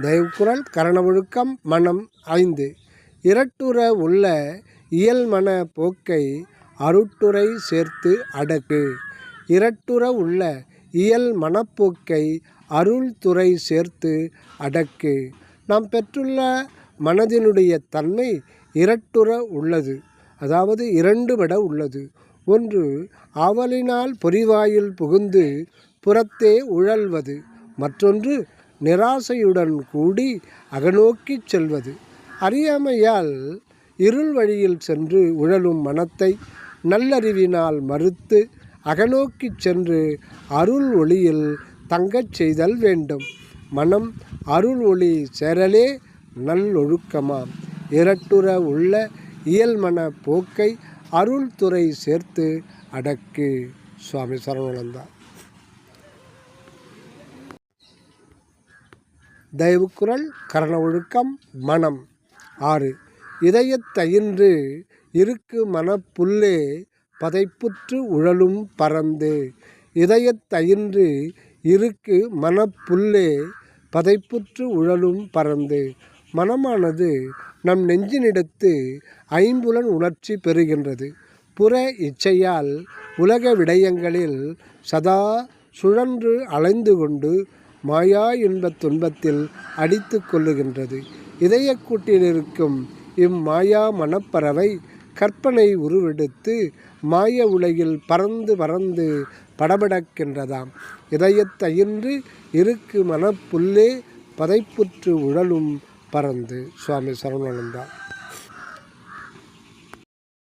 தெய்வக்குரல் கரண மனம் ஐந்து. இரட்டுற உள்ள இயல்மன போக்கை அருட்டுரை சேர்த்து அடக்கு. இரட்டுற உள்ள இயல் மனப்போக்கை அருள்துறை சேர்த்து அடக்கு. நாம் பெற்றுள்ள மனதினுடைய தன்மை இரட்டுற உள்ளது. அதாவது இரண்டு விட உள்ளது. ஒன்று ஆவலினால் பொறிவாயில் புகுந்து புறத்தே உழல்வது. மற்றொன்று நிராசையுடன் கூடி அகநோக்கிச் செல்வது. அறியாமையால் இருள் வழியில் சென்று உழலும் மனத்தை நல்லறிவினால் மறுத்து அகநோக்கிச் சென்று அருள் ஒளியில் தங்கச் செய்தல் வேண்டும். மனம் அருள் ஒளி சேரலே நல்லொழுக்கமாம் இரட்டுற உள்ள இயல்மன போக்கை அருள்துறை சேர்த்து அடக்கு. சுவாமி சரவணந்தா தயவுக்குரல் கரண ஒழுக்கம் மனம். ஆறு. இதயத்தயின்று இருக்கு மனப்புல்லே பதைப்புற்று உழலும் பறந்து இதயத்தயின்று இருக்கு மனப்புல்லே பதைப்புற்று உழலும் பறந்து மனமானது நம் நெஞ்சினிடத்து ஐம்புலன் உணர்ச்சி பெறுகின்றது. புற இச்சையால் உலக விடயங்களில் சதா சுழன்று அலைந்து கொண்டு மாயா இன்பத் துன்பத்தில் அடித்து கொள்ளுகின்றது. இதயக்கூட்டில் இருக்கும் இம்மாயா மனப்பறவை கற்பனை உருவெடுத்து மாய உலகில் பறந்து பறந்து படபடக்கின்றதாம். இதயத்தயின்று இருக்கு மனப்புல்லே பதைப்புற்று உழலும் பறந்து. சுவாமி சரவணானந்தா